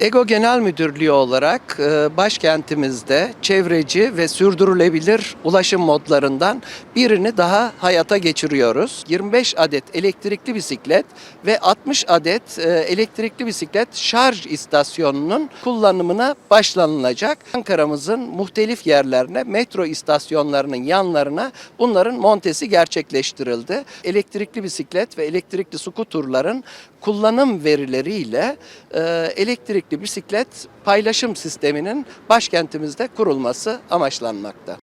EGO Genel Müdürlüğü olarak e, başkentimizde çevreci ve sürdürülebilir ulaşım modlarından birini daha hayata geçiriyoruz. 25 adet elektrikli bisiklet ve 60 adet e, elektrikli bisiklet şarj istasyonunun kullanımına başlanılacak. Ankara'mızın muhtelif yerlerine, metro istasyonlarının yanlarına bunların montesi gerçekleştirildi. Elektrikli bisiklet ve elektrikli skuturların kullanım verileriyle e, elektrikli bisiklet paylaşım sisteminin başkentimizde kurulması amaçlanmakta.